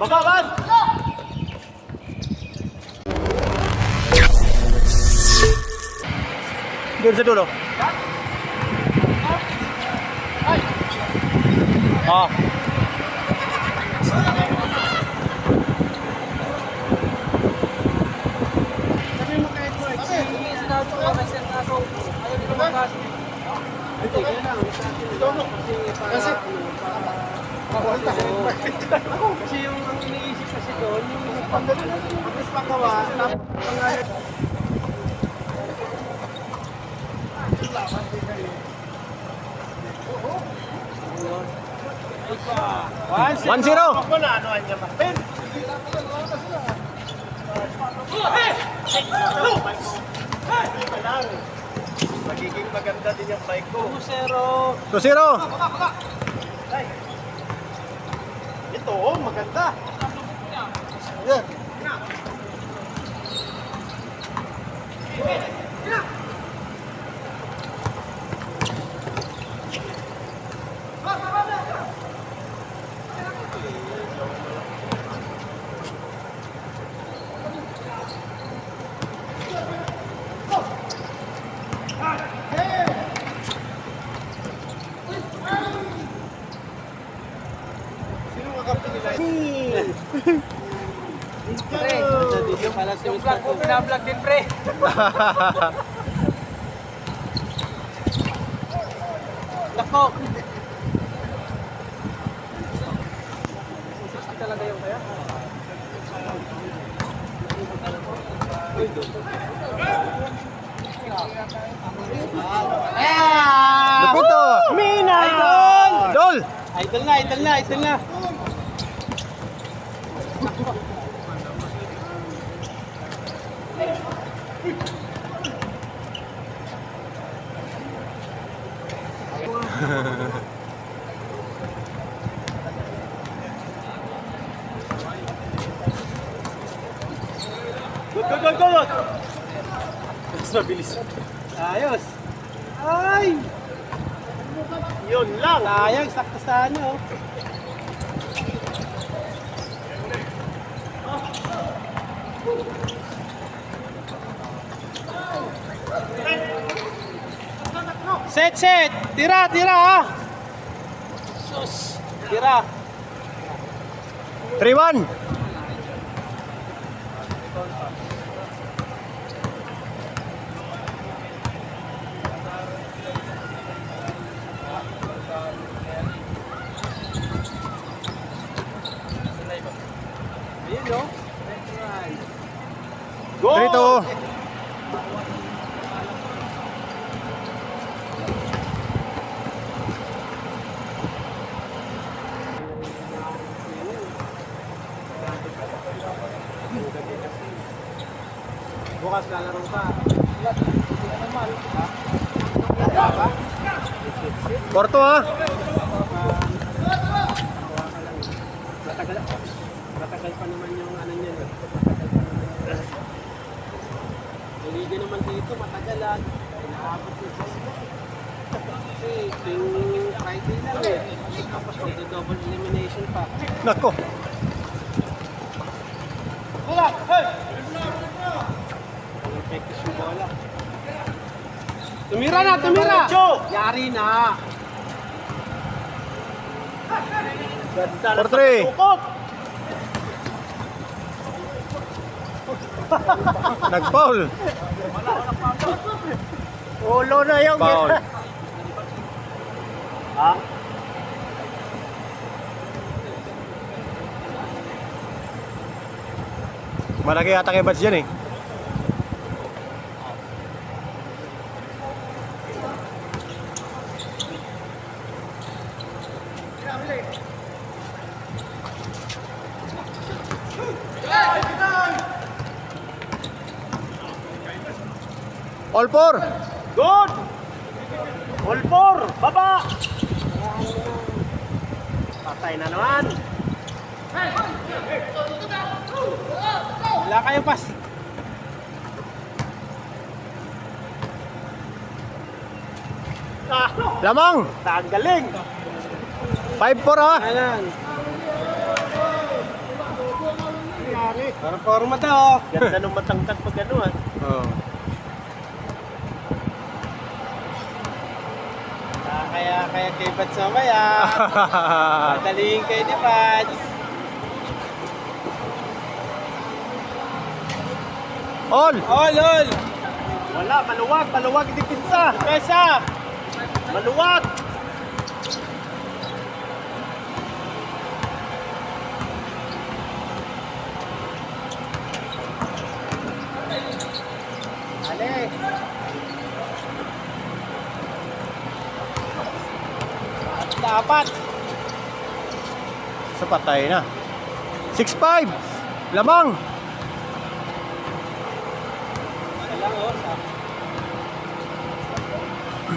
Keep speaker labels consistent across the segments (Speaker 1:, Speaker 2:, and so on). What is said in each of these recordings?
Speaker 1: Bababan! Doon sa dulo. Ah.
Speaker 2: Sabi mo kay Edward, si sinabi ko kay Sir Kaso, ayaw nila magkasi. Kasi ano, para, Kasi yung ang iniisip kasi doon, yung tapos pagawa, tapos pangalan.
Speaker 1: One zero.
Speaker 3: Magiging maganda din yung bike ko.
Speaker 2: 2-0.
Speaker 1: 2-0.
Speaker 3: Ito, oh, maganda. Yan. Sino kakampi nila?
Speaker 2: Pre, yung vlog ko, binablog din pre. Nako. 60 talaga yung kaya?
Speaker 1: Lupit to.
Speaker 2: Mina! Idol!
Speaker 1: Dol.
Speaker 2: Idol na, idol na, idol na.
Speaker 3: Good, good, good, good. Mas mabilis.
Speaker 2: Ayos. Ay!
Speaker 3: Yun lang.
Speaker 2: Sayang, sakto sa ano. Set, set! Tira, tira ha! Sus! Tira!
Speaker 1: 3-1.
Speaker 2: Ayun no?
Speaker 3: Go!
Speaker 1: 3-2.
Speaker 2: Bukas lalaro ka.
Speaker 1: Porto ha.
Speaker 2: Matagal, matagal pa naman yung ano niyan. Yung liga naman dito, matagal ah. Inaabot yung sasya. Kasi yung Friday lang eh. Tapos magdo-double elimination pa.
Speaker 1: Nako.
Speaker 2: Wala! Hey! Effective yung bola. Tumira na, tumira! Yari na!
Speaker 3: Ganda
Speaker 1: For three. Nag-foul.
Speaker 3: Ulo na yung
Speaker 1: Foul.
Speaker 3: Ha?
Speaker 1: Malaki yata kay Bats dyan eh. All four.
Speaker 3: Good! All four! Baba! Patay na naman.
Speaker 2: Wala kayo pas.
Speaker 3: Ah,
Speaker 1: Lamang.
Speaker 3: tanggaling.
Speaker 1: 5-4 ha.
Speaker 2: Ayan. Parang forma to, oh.
Speaker 3: Ganda ng matangkad pag ano ah.
Speaker 1: Oh.
Speaker 2: Kaya, kaya kay Bats mamaya. Madaliin kayo ni Bats.
Speaker 1: All!
Speaker 2: All, all.
Speaker 3: Wala, maluwag, maluwag depensa.
Speaker 2: Pesa.
Speaker 3: Maluwag.
Speaker 2: Dapat.
Speaker 1: Sa patay na. 6-5! Lamang!
Speaker 2: Isa lang, oh.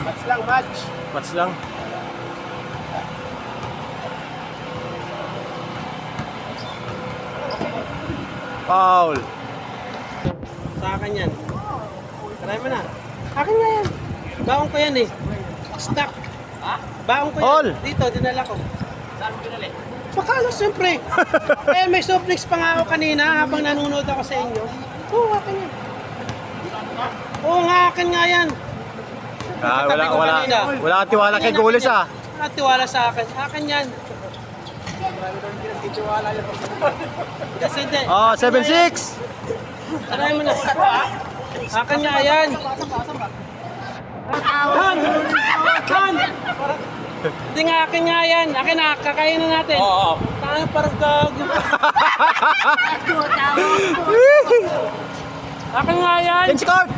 Speaker 2: Match lang, match.
Speaker 1: Match lang. Foul.
Speaker 2: Sa akin yan. Try mo na. Akin nga yan. Baong ko yan eh. Stuck. Ha? Baong ko yan.
Speaker 1: All.
Speaker 2: Dito, dinala ko. Saan mo dinali? Makalo, siyempre. eh, may soft drinks pa nga ako kanina habang nanonood ako sa inyo. Oo, akin yan. Oo nga, akin nga yan.
Speaker 1: Ah, wala,
Speaker 2: Katabi ko
Speaker 1: wala,
Speaker 2: kanina.
Speaker 1: wala kang tiwala kay
Speaker 2: Akin yan,
Speaker 1: Gulis
Speaker 2: akin
Speaker 1: ah.
Speaker 2: yan. Wala tiwala sa akin. Akin yan. Kasi hindi.
Speaker 1: Oh, 7-6!
Speaker 2: Try mo na. Akin nga yan. Han! Han! Hindi nga akin nga yan. Akin na, kakain na natin. Oo. Tayo parang gago. akin nga yan.
Speaker 1: Change card!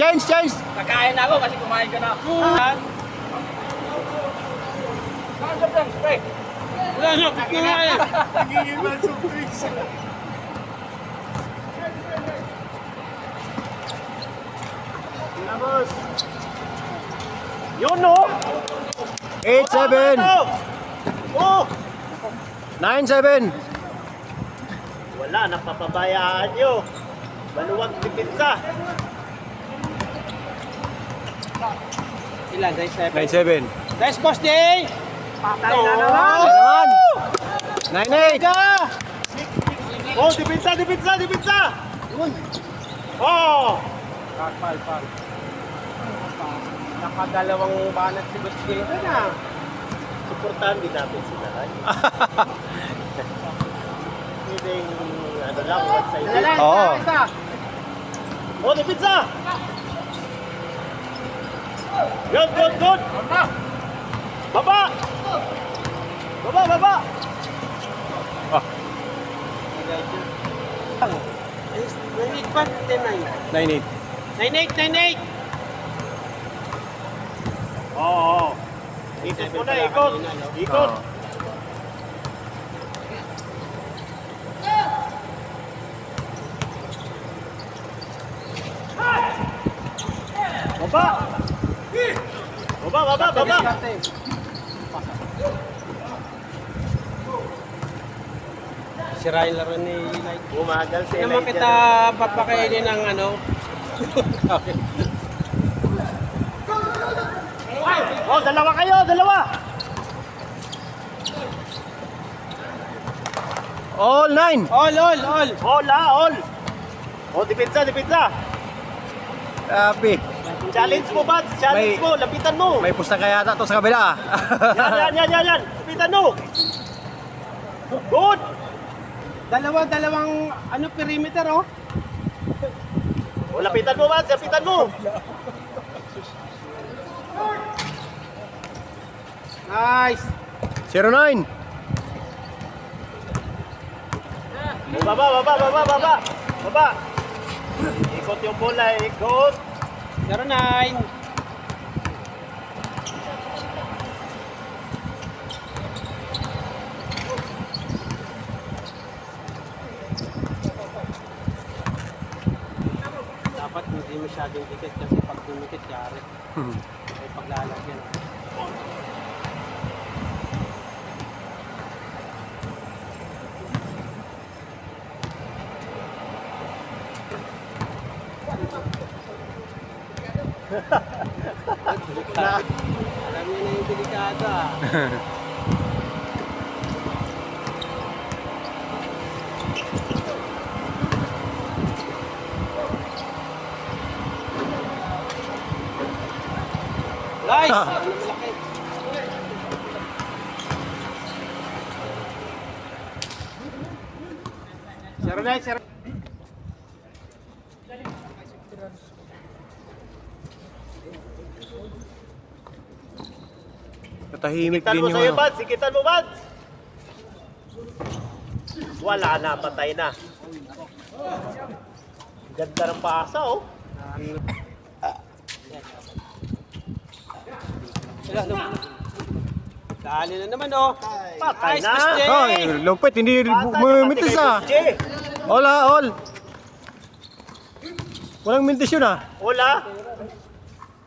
Speaker 1: Change, change!
Speaker 2: Kakain na ako kasi kumain ka na. Han! Wala na, akin nga yan.
Speaker 3: Vamos. Yun no.
Speaker 1: 8-7!
Speaker 3: Oh.
Speaker 1: 9-7!
Speaker 3: Wala, napapabayaan nyo. Maluwag depensa.
Speaker 2: Ilan? Size 7.
Speaker 1: 9-7.
Speaker 2: Nice boss day!
Speaker 3: Patay na naman.
Speaker 1: Naman? 9-8!
Speaker 3: Oh, depensa, depensa, depensa. Oh.
Speaker 2: Pal, pal. Nakadalawang banat si Boss. Ano na?
Speaker 3: Suportahan din natin sila. Ay. Pwedeng, ano lang, one sided.
Speaker 2: Dala,
Speaker 1: Oo.
Speaker 3: Oh, depensa. Good, good, good. Baba. Baba, baba.
Speaker 1: Ah,
Speaker 2: Nainig pa, 10-9.
Speaker 1: 9-8.
Speaker 2: 9-8, 9-8!
Speaker 3: Oo. Oh, Ikot mo na, ikot. Ikot.
Speaker 1: Ah.
Speaker 3: Baba. Baba, baba, baba.
Speaker 2: Sira yung laro ni Light.
Speaker 3: Bumagal si
Speaker 2: Hindi naman
Speaker 3: Elijah.
Speaker 2: kita papakainin ng ano.
Speaker 3: Oh, dalawa kayo, dalawa.
Speaker 1: All 9!
Speaker 2: All, all, all!
Speaker 3: All, ah, all. Oh, depensa, depensa.
Speaker 1: Happy.
Speaker 3: Challenge mo ba? Challenge
Speaker 1: May-
Speaker 3: mo, lapitan mo.
Speaker 1: May pusta kaya ata to sa kabila.
Speaker 3: Yan, yan, yan, yan, yan. Lapitan mo. Good.
Speaker 2: Dalawa, dalawang ano perimeter oh.
Speaker 3: Oh, lapitan mo ba? Lapitan mo.
Speaker 2: Nice!
Speaker 1: 09!
Speaker 3: Oh, baba, baba, baba, baba. Baba. Ikot yung bola, ikot.
Speaker 2: 09! Dapat hindi masyadong dikit kasi pag dumikit yari. Ay paglalagyan. Alam niyo na yung delikado ah. Nice! Ah. Sir Nice, Sir
Speaker 1: Natahimik
Speaker 3: Sikitan
Speaker 1: din
Speaker 3: mo
Speaker 1: yung
Speaker 3: sa'yo,
Speaker 1: ano.
Speaker 3: Sikitan mo, Bads. Wala na, patay na. Ganda ng pasa, oh.
Speaker 2: Wala. Dali na naman, oh.
Speaker 3: Patay
Speaker 2: Nice,
Speaker 3: na.
Speaker 2: Miss J.
Speaker 1: Ay, lupit, hindi
Speaker 3: kay
Speaker 1: ah.
Speaker 3: Coach J.
Speaker 1: Hola, all. Walang mintis yun ah.
Speaker 3: Wala.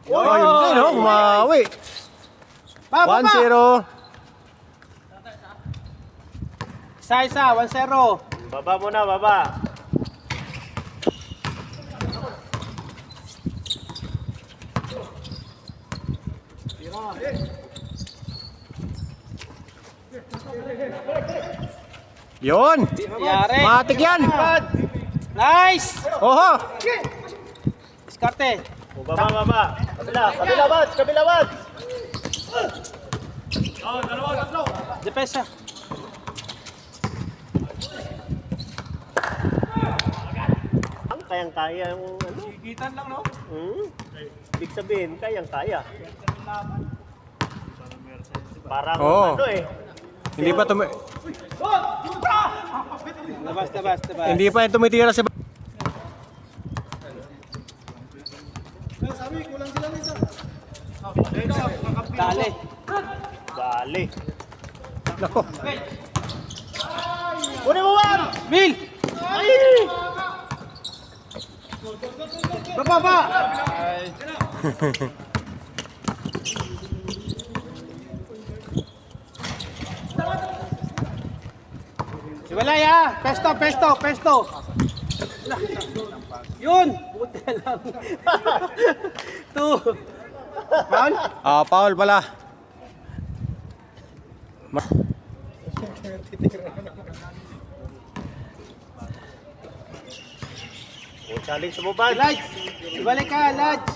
Speaker 1: Oh, yun din, no? Bumawi.
Speaker 2: Pa, pa, pa.
Speaker 1: 1-0.
Speaker 2: Isa, isa, one zero.
Speaker 3: Baba mo na, baba.
Speaker 1: Yun.
Speaker 2: Yari.
Speaker 1: Matik yan.
Speaker 2: Nice!
Speaker 1: Oho.
Speaker 2: Diskarte.
Speaker 3: Baba, baba. Kabila, kabila, Bads. Kabila, Bads.
Speaker 2: Depensa.
Speaker 3: Ang kayang-kaya yung ano.
Speaker 2: Sigitan lang, no?
Speaker 3: Hmm? Ibig sabihin, kayang-kaya. Parang
Speaker 1: Oo.
Speaker 3: ano eh.
Speaker 1: Hindi pa tumi
Speaker 2: Labas, labas, labas.
Speaker 1: hindi pa yung tumitira sa
Speaker 2: Dali.
Speaker 3: Dali.
Speaker 1: Nako.
Speaker 3: Kunin mo, Bads.
Speaker 2: Bill!
Speaker 3: Ay!
Speaker 2: Baba, baba! Siwalay ah! Pesto, pesto, pesto! Yun! Buti lang. Two. Foul?
Speaker 1: Ah, foul pala. Ma-
Speaker 3: O, challenge mo, Bads.
Speaker 2: Lads! Ibalik ka, lads!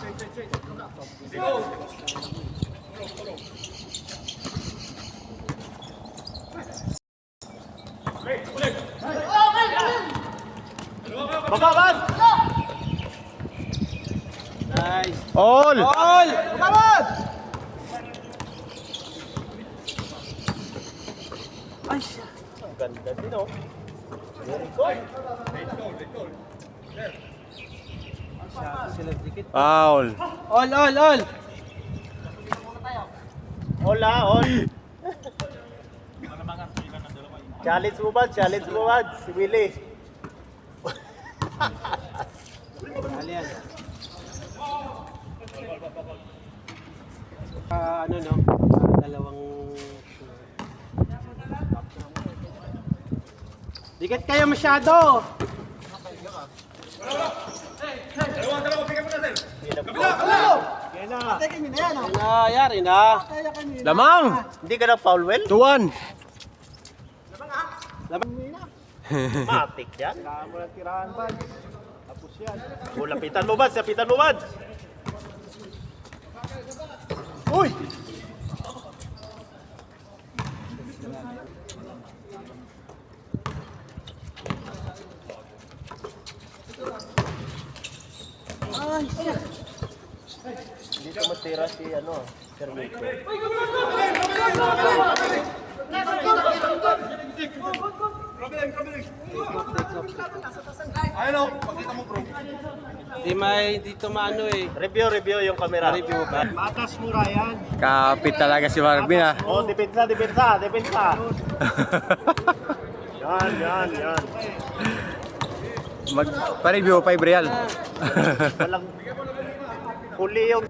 Speaker 3: Baba, Bads.
Speaker 2: Nice!
Speaker 1: All.
Speaker 2: All! Kamon! Ay, siya.
Speaker 3: Ang ganda din, oh. Very good.
Speaker 2: Sila dikit.
Speaker 1: Foul.
Speaker 2: All, all, all!
Speaker 3: Hola, all. Challenge mo, Bads. Challenge mo, Bads. Si Willie.
Speaker 2: Dali yan. Ah, ano no? Ah, dalawang Dikit kayo masyado.
Speaker 3: Yan na.
Speaker 2: Ay na, yari na.
Speaker 1: Lamang.
Speaker 3: Hindi ka na foul well?
Speaker 1: 2-1.
Speaker 3: Matik yan. Kailangan mo ng tirahan, Bads. Tapos yan. O, lapitan mo, Bads. Lapitan mo, Bads. Uy! Dito matira si ano, Sir Miko.
Speaker 2: Di may dito maano eh.
Speaker 3: Review, review yung camera.
Speaker 2: Review ba?
Speaker 3: Matas mura yan.
Speaker 1: Kapit talaga si Marvin ah.
Speaker 3: Oh, depensa, depensa, depensa. Yan, yan, yan.
Speaker 1: Mag pa-review 5 real.
Speaker 3: Walang huli yung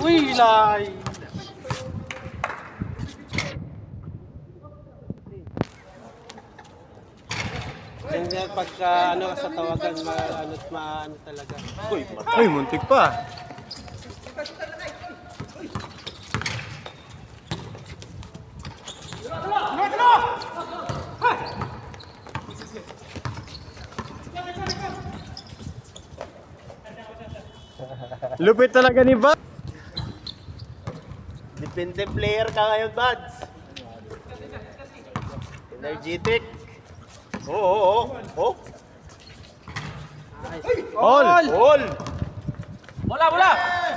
Speaker 2: Uy, lay. Ganyan pagka ano sa tawagan ma ano ma ano talaga.
Speaker 3: Uy,
Speaker 1: Uy, muntik pa. Lupit talaga ni Bud.
Speaker 3: Defensive player ka ngayon, Buds. Energetic. Oo, oo, oo.
Speaker 1: All.
Speaker 3: All.
Speaker 2: Bola, bola!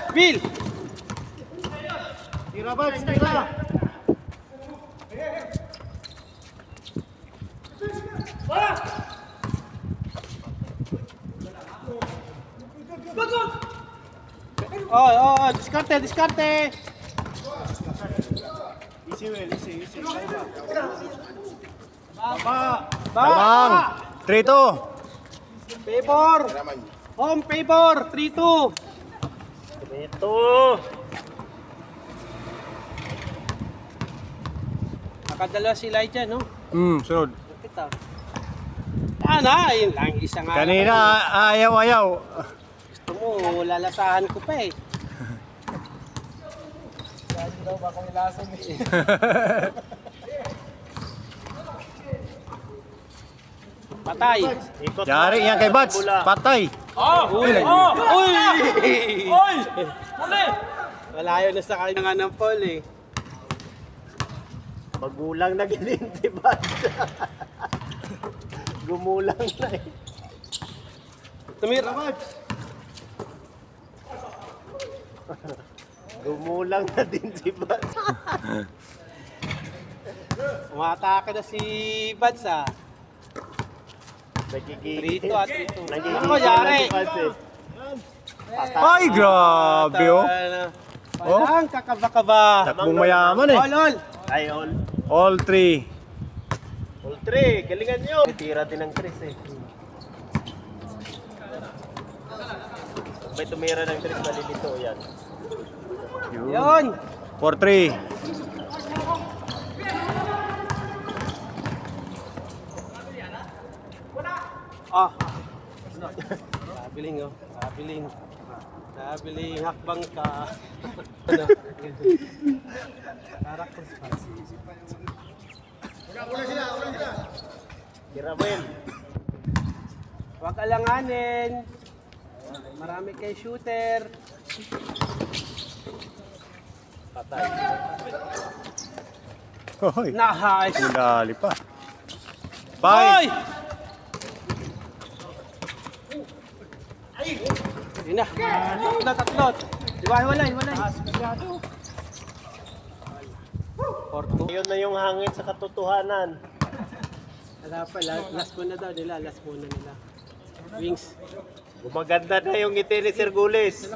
Speaker 2: Bill!
Speaker 3: Tira, Buds, tira.
Speaker 2: Oh, oh, oh, diskarte, diskarte!
Speaker 3: Easy, Will, easy, easy.
Speaker 2: Ba!
Speaker 1: Lamang. 3-2.
Speaker 2: Favor! Home favor! 3-2!
Speaker 3: Ito.
Speaker 2: Nakadala si Elijah, no?
Speaker 1: Hmm, sunod.
Speaker 2: Lapit ah. Ah, na, yun lang, isa nga.
Speaker 1: Kanina, ayaw-ayaw.
Speaker 2: Gusto mo, lalasahan ko pa eh. Patay.
Speaker 3: Ikot
Speaker 1: Yari
Speaker 3: mo.
Speaker 1: yan kay.
Speaker 3: Bola.
Speaker 1: Patay.
Speaker 2: Uy! Uy! Uy! Uli! Malayo na sa kanya nga ng Paul eh.
Speaker 3: Magulang na Buds. Gumulang na eh.
Speaker 2: Tumira.
Speaker 3: Gumulang na din si Buds.
Speaker 2: Umatake na si Bads ah.
Speaker 3: Nagigigil.
Speaker 2: 3-2 ah, 3-2.
Speaker 3: Nagigigil
Speaker 2: Ako, yari.
Speaker 3: na si Buds eh.
Speaker 1: Ay, grabe oh. Oh.
Speaker 2: Walang kakaba-kaba.
Speaker 1: Takbong mayaman eh.
Speaker 2: All, all.
Speaker 3: Ay, all.
Speaker 1: All three.
Speaker 3: All three. Galingan nyo. Tira din ng Chris eh. May tumira ng Chris malilito yan.
Speaker 2: Yun.
Speaker 1: 4-3.
Speaker 2: Ah. Kabiling oh. Kabiling. Kabiling hakbang ka. ano? Karakter.
Speaker 3: Tira Will.
Speaker 2: Huwag alanganin. Marami kay shooter.
Speaker 3: Patay.
Speaker 1: Hoy.
Speaker 2: Nice.
Speaker 1: Dali pa.
Speaker 2: Hoy! Yun na. Tatlot, tatlot. Iwalay, walay, walay. Porto.
Speaker 3: Yun na yung hangin sa katotohanan.
Speaker 2: Wala pa, la- last muna daw nila, last muna nila. Wings.
Speaker 3: Gumaganda na yung ngiti ni Sir Gulis.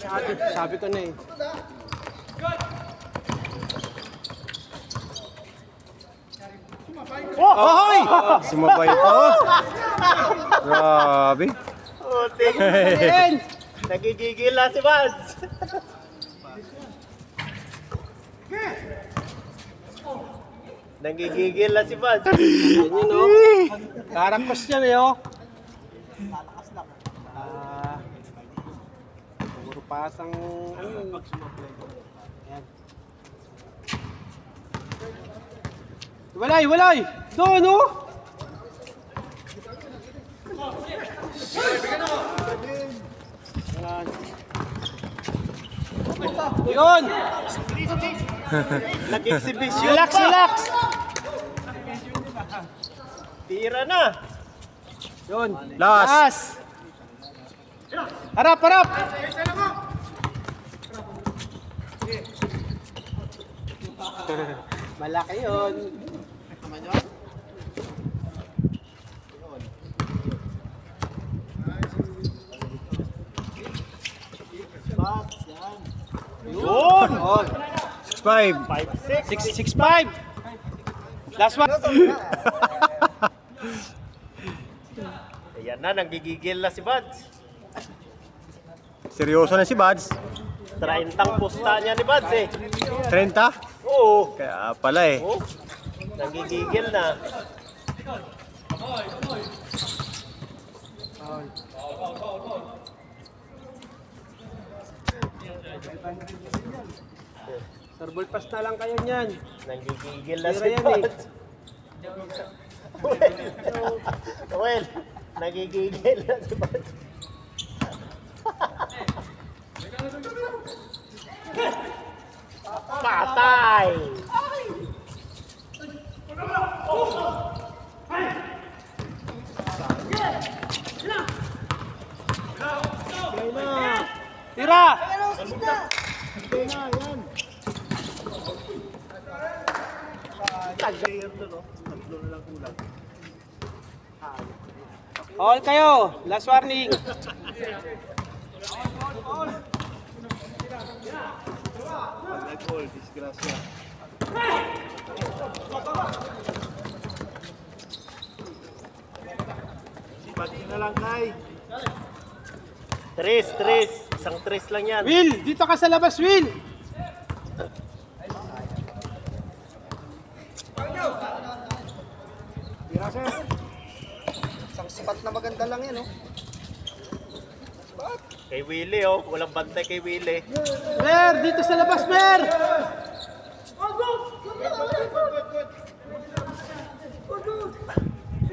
Speaker 2: Sabi, sabi ko na eh.
Speaker 1: Hoy! Sumabay pa oh. Grabe.
Speaker 3: Oh, ting.
Speaker 2: Ayun!
Speaker 3: Nagigigil na si Mads. Nagigigil na si Mads.
Speaker 2: Yan yun oh. Karakos yan eh oh. Ah. Puro pasang ano yun. Yan. Walay, walay! Doon oh! Yan. Yun!
Speaker 3: Nag-exhibition
Speaker 2: Relax, relax!
Speaker 3: Tira na.
Speaker 2: Yun.
Speaker 1: Last.
Speaker 2: Last. Harap, harap! Malaki yun.
Speaker 3: Yun.
Speaker 2: Oh,
Speaker 1: 5.
Speaker 3: 5-6.
Speaker 2: 6-5. Last one.
Speaker 3: Ayan na, nagigigil na si Mads.
Speaker 1: Seryoso na si Buds.
Speaker 3: 30 pusta niya ni Mads eh.
Speaker 1: 30?
Speaker 3: Oo.
Speaker 1: Kaya pala eh.
Speaker 3: Oh. Nagigigil na.
Speaker 2: Sarbol pass na lang kayo niyan.
Speaker 3: Nagigigil na si
Speaker 2: eh.
Speaker 3: Mads. Well, nagigigil na si Bart. Patay!
Speaker 2: Tira! All kayo, last warning.
Speaker 3: Tres, tres. Isang tres lang yan.
Speaker 2: Will, dito ka sa labas, Will.
Speaker 4: Isang spot na maganda lang yan, oh.
Speaker 3: Kay Willie, oh. Walang bantay kay Willie.
Speaker 2: Mer, dito sa labas, Mer.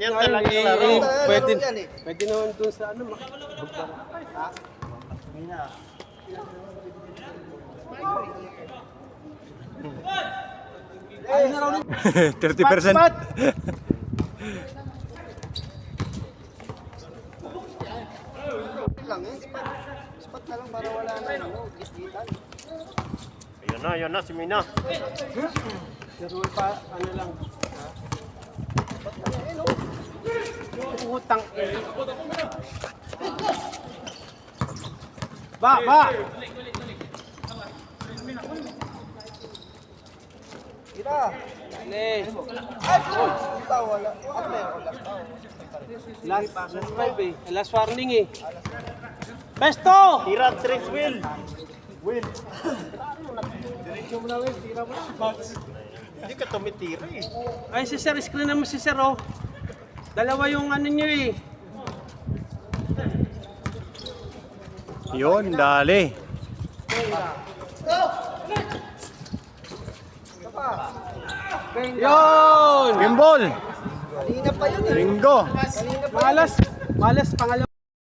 Speaker 3: Yan talaga yung laro.
Speaker 2: Eh, pwede, pwede naman dun sa ano. mak-
Speaker 4: 30%.
Speaker 2: Pat, pat.
Speaker 4: lang yan. Spot. Spot na lang para wala na. ano, git-gitan.
Speaker 3: Ayun na, ayun na, si Mina.
Speaker 2: Pero pa, ano lang. Utang eh. Ba, ba.
Speaker 4: Tira.
Speaker 2: Ne.
Speaker 4: Ay, wala. At meron lang.
Speaker 2: Last, last five eh. Last warning eh. Besto!
Speaker 3: Tira, tres, Will. Will. Hindi ka tumitira eh.
Speaker 2: Ay, si Sir, screen naman si Sir oh. Dalawa yung ano nyo eh.
Speaker 4: Yun, dali.
Speaker 2: Yun!
Speaker 4: Gimbal. Kanina pa yun, eh.
Speaker 2: eh.
Speaker 4: Ringo.
Speaker 2: Malas, malas pangalawa.